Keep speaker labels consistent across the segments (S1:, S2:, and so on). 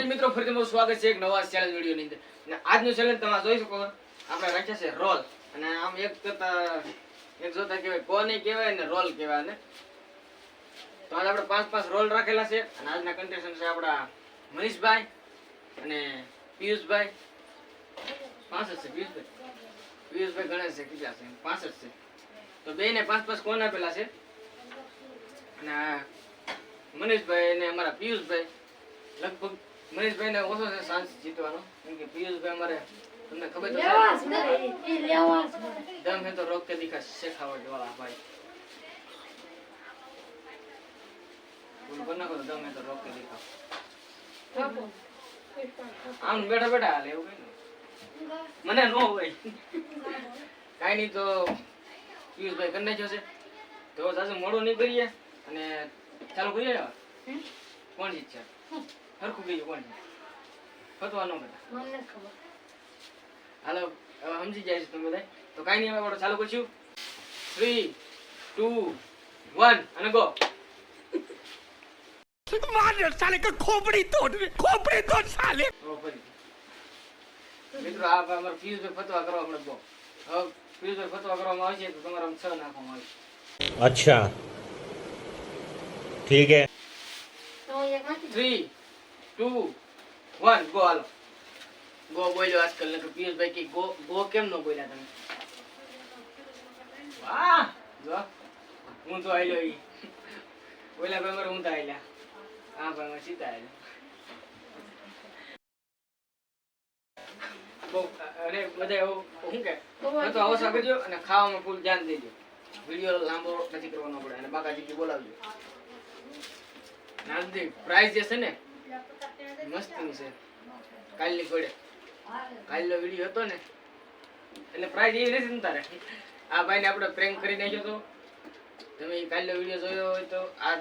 S1: માતાજી મિત્રો, ફરીથી મારું સ્વાગત છે એક નવા ચેલેન્જ વિડીયોની અંદર. અને આજનું ચેલેન્જ તમે જોઈ શકો આપણે રાખ્યા છે રોલ. અને આમ એક કરતા એક જોતા કહેવાય, કોને કહેવાય ને રોલ કહેવાય ને તો આજે આપણે પાંચ પાંચ રોલ રાખેલા છે. અને આજના કન્ટેસ્ટન્ટ છે આપણા મનીષભાઈ અને પિયુષભાઈ. પાંચ જ છે, પિયુષભાઈ. પિયુષભાઈ ગણેશ છે, કેટલા છે? પાંચ જ છે. તો બે ને પાંચ પાંચ કોણ આપેલા છે? અને મનીષભાઈ અને અમારા પિયુષભાઈ. લગભગ મનીષભાઈ ને ઓછો છે ચાન્સ જીતવાનો. કેમ કે પિયુષભાઈ અમારે તમને ખબર તો છે. દમ હે તો રોક કે દીખા શેખાવટ વાળા ભાઈ. બોલ કોના કરો દમ હે તો રોક કે દીખા
S2: થાપો.
S1: આમ બેઠા બેઠા હાલે એવું કઈ મને નો હોય. કાઈ નહીં તો પિયુષભાઈ કરી નાખ્યો છે. તો સાસુ મોડું નહીં કરીએ અને ચાલુ કરીએ કોણ જીત છે હરખું
S2: ગયું
S1: હાલો સમજી જાય છે તમે બધા તો નહીં ચાલુ કરશું. થ્રી ટુ વન અને ગો
S3: મારે સાલે કે ખોપડી તોડ ખોપડી તોડ સાલે
S1: મિત્રો આ અમારો ફતવા કરવા આપણે બહુ હવે ફ્યુઝ ફતવા કરવામાં આવશે તો તમારા છ નાખવામાં આવશે.
S2: અચ્છા. ઠીક હે.
S1: થ્રી ટુ વન ગો હાલો. ગો બોલ્યો આજકાલ ને પિયુષભાઈ કે ગો ગો કેમ ન બોલ્યા તમે? વાહ! જો હું તો આયલો ઈ. ઓલા ભાઈ મારે હું તો આયલા. આ ભાઈ મારે સીતા આયલા. અરે બધા એવું શું કે? તો આવો કરજો અને ખાવામાં ફૂલ ધ્યાન દેજો. વીડિયો લાંબો નથી કરવાનો પડે અને બાકાજી બોલાવજો. નાનજી પ્રાઇઝ જે છે ને મસ્તની છે. કાલની પડે કાલનો વીડિયો હતો ને, એટલે પ્રાઇઝ એવી નથી ને તારે. આ ભાઈને આપણે પ્રેન્ક કરી નાખ્યો તો. તમે કાલનો વીડિયો જોયો હોય તો, આ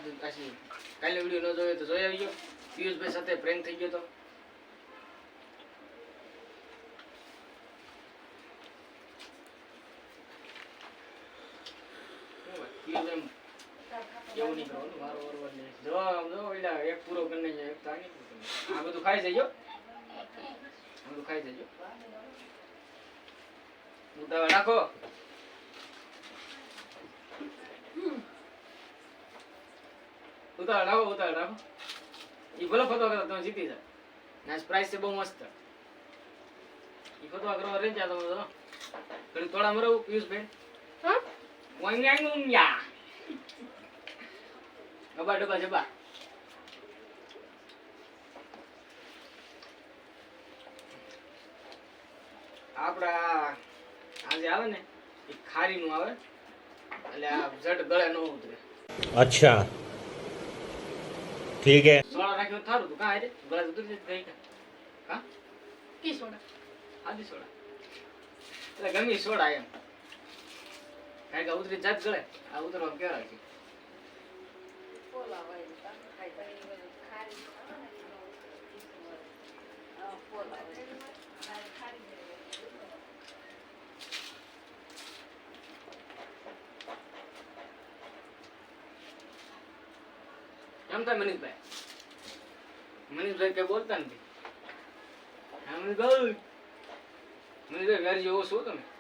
S1: કાલનો વીડિયો ન જોયો તો જોઈ આવ્યો પિયુષભાઈ સાથે પ્રેન્ક થઈ ગયો તો શું વાત? પિયુષભાઈ એવું નહીં કરવાનું વારો વારો જો જો ઓલા એક પૂરો જાય એક તો આ જાય. બધું ખાઈ જજો. આ બધું ખાઈ જજો. રાખો. ઉતાવળ રાખો એ ભલે ફતવા કરો તમે જીતી જાય ના પ્રાઇસ છે બહુ મસ્ત. એ ફતવા કરવા રહી જા તમે તો ઘડી થોડા મરો પિયુષભાઈ.
S2: હા?
S1: Wangangunya. Coba ડબા ડબા જબ્બા આપડા આજે આવે ને એ ખારી નું આવે. એટલે આ જટ ગળે ન ઉતરે.
S3: અચ્છા. ઠીક હે.
S1: સોડા રાખ્યો થારું તું કાં રે ગળા ઉતરી જશે કઈ કા
S2: કી સોડા?
S1: આદી સોડા. એટલે ગમી સોડા એમ. કાંઈ ઉતરી જાત ગળે આ ઉતરવા કેવા છે? એમ થાય મનીષભાઈ. મનીષભાઈ કઈ બોલતા નથી. મનીષભાઈ મનીષભાઈ વેર જેવો છો તમે?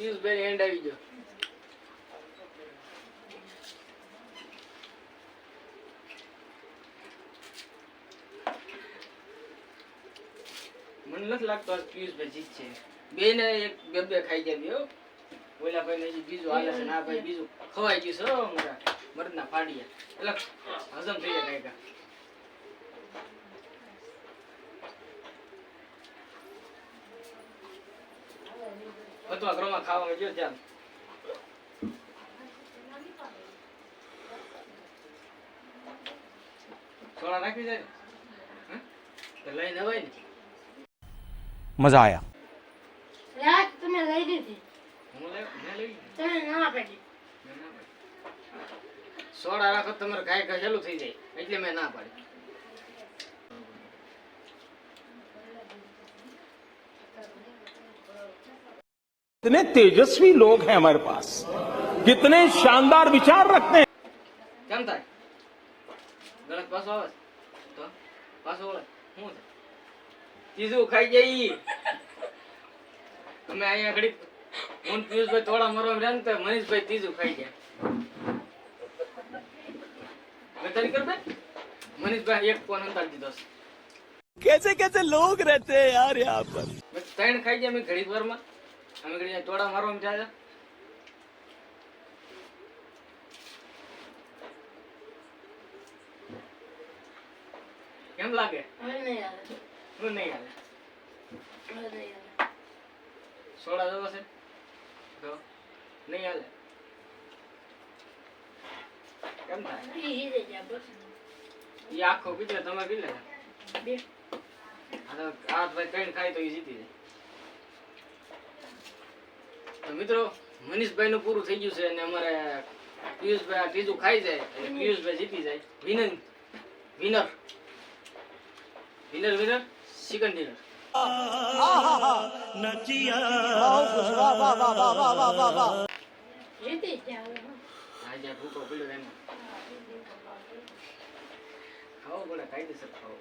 S1: પિયુષભાઈ એન્ડ આવી ગયો. મને નથી લાગતો પીયુષભાઈ જીત છે. બે ને એક, બે બે ખાઈ જાય હો. ઓલા ભાઈ ને બીજું હાલે છે ને ભાઈ બીજું ખવાઈ ગયું છે હો મારા મરદના ફાડિયા. એટલે હજમ થઈ જાય કાંઈક અથવા ઘરમાં ખાવામાં ગયો ધ્યાન. સોડા નાખી જાય ને લઈ નવાય ને.
S3: મજા આયા.
S2: રાત તમે લઈ દીધી
S1: હું લઈ મેં લઈ
S2: તમે ના પાડી
S1: સોડા રાખો તમારે કાંઈ કહેલું થઈ જાય. એટલે મેં ના પાડી.
S3: कितने तेजस्वी लोग हैं हमारे पास कितने शानदार विचार रखते हैं
S1: કેમ થાય ગણેશ પાછો આવે છે? તો પાછો વળે શું છે ત્રીજું ખાઈ જાય ઈ. અમે અહીંયા ઘડીક હું ને પિયુષભાઈ થોડા મરવા રહ્યા ને તો મનીષભાઈ ત્રીજું ખાઈ ગયા ગદ્દારી કર બે મનીષભાઈ એક ફોન અંતર દીધો છે
S3: कैसे कैसे लोग रहते हैं यार यहाँ पर
S1: મેં ત્રણ ખાઈ ગયા મેં ઘડીક વારમાં અમે અહીંયા ટોળા મારવા જાય કેમ લાગે?
S2: નહીં
S1: હાલે સોડા જેવો છે? તો નહીં હાલે કેમ થાય એ આખો પીધો તમે પી લે આ તો આ ભાઈ ત્રણ ખાય તો એ જીતી જાય. તો મિત્રો મનીષભાઈ નું પૂરું થઈ ગયું છે અને અમારે પિયુષભાઈ આ ત્રીજું ખાઈ જાય અને પિયુષભાઈ જીતી જાય.
S2: Winner.
S1: Winner winner winner chicken dinner ખાવો પડે કાયદેસર ખાવો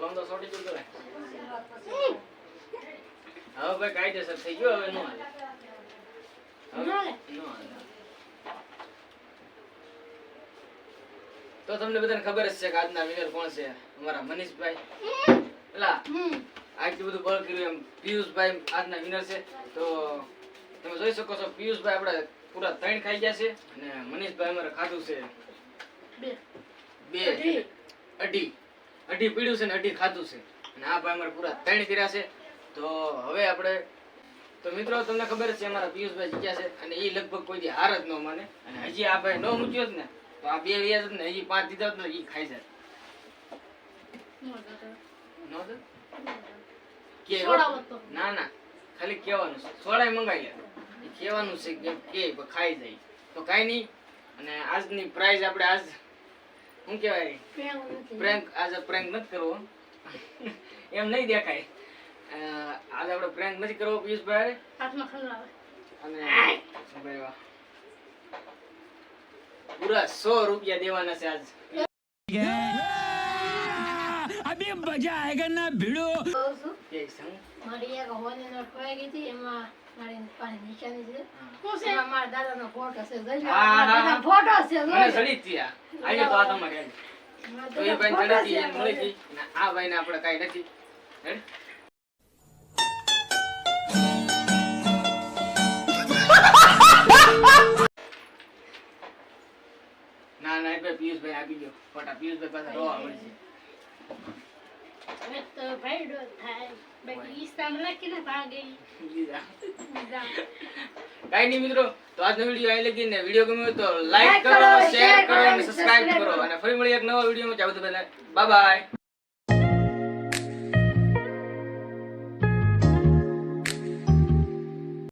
S1: ઓલામાં તો સોટી ચૂક કરે હવે ભાઈ કાયદેસર થઈ ગયો હવે નો હાલે.
S2: નો?
S1: નો. તો તમને બધાને ખબર જ છે કે આજના વિનર કોણ છે? અમારા મનીષભાઈ. પેલા આટલું બધું બળ કર્યું એમ પિયુષભાઈ આજના વિનર છે. તો તમે જોઈ શકો છો પિયુષભાઈ આપણે પૂરા ત્રણ ખાઈ ગયા છે અને મનીષભાઈ અમારે ખાધું છે
S2: બે.
S1: બે
S2: અઢી.
S1: અઢી પીડ્યું છે ને અઢી ખાધું છે. અને આ ભાઈ અમારે પૂરા ત્રણ કર્યા છે. તો હવે આપણે તો મિત્રો તમને ખબર છે અમારા પિયુષભાઈ જીત્યા છે અને એ લગભગ કોઈ દી હાર જ ન માને. અને હજી આ ભાઈ ન મૂક્યો જ ને તો આ બે વ્યાજ જ ને હજી પાંચ દીધા ને એ ખાઈ જાય.
S2: નો
S1: ન દે? કે ના ના. ખાલી કહેવાનું છે. સોડાય મંગાવી લે. કહેવાનું છે કે કે ખાઈ જાય. તો કાંઈ નહીં. અને આજની પ્રાઇઝ આપણે આજ શું કહેવાય? પ્રેન્ક આજે પ્રેન્ક નથી કરવો. એમ નહીં દેખાય. આજે આપણે પ્રેન્ક નથી કરવો પિયુષભાઈ. અને પૂરા સો રૂપિયા દેવાના છે આજ.
S3: અભી મજા આયેગા
S2: ના ભીડો.
S1: કે શું?
S2: મારી એક હોની નોટ ખોવાઈ ગઈ હતી એમાં મારી પાસે નિશાની છે. શું છે? મારા દાદાનો ફોટો છે જોઈ લો.
S1: હા, હા,
S2: મારા
S1: હા.
S2: દાદાનો ફોટો છે
S1: મને સડી જ આજે તો આ તમારે તો એ ભાઈ ચડી હતી મળી ગઈ. આ ભાઈને આપણે કાંઈ નથી. હેડ? ના ના એ ભાઈ પિયુષભાઈ આપી દો ફોટા. પિયુષભાઈ પાસે રોવા મળી
S2: હવે તો ભાઈડો થાય. બાકી ઈસ્તામાં લખીને ભાગી.
S1: કાંઈ નહીં મિત્રો તો આજનો વીડિયો અહીં લગીને વીડિયો ગમ્યો તો લાઈક કરો શેર કરો અને સબસ્ક્રાઇબ કરો. અને ફરી મળી એક નવા વિડીયોમાં. ચાલુ તો બાય બાય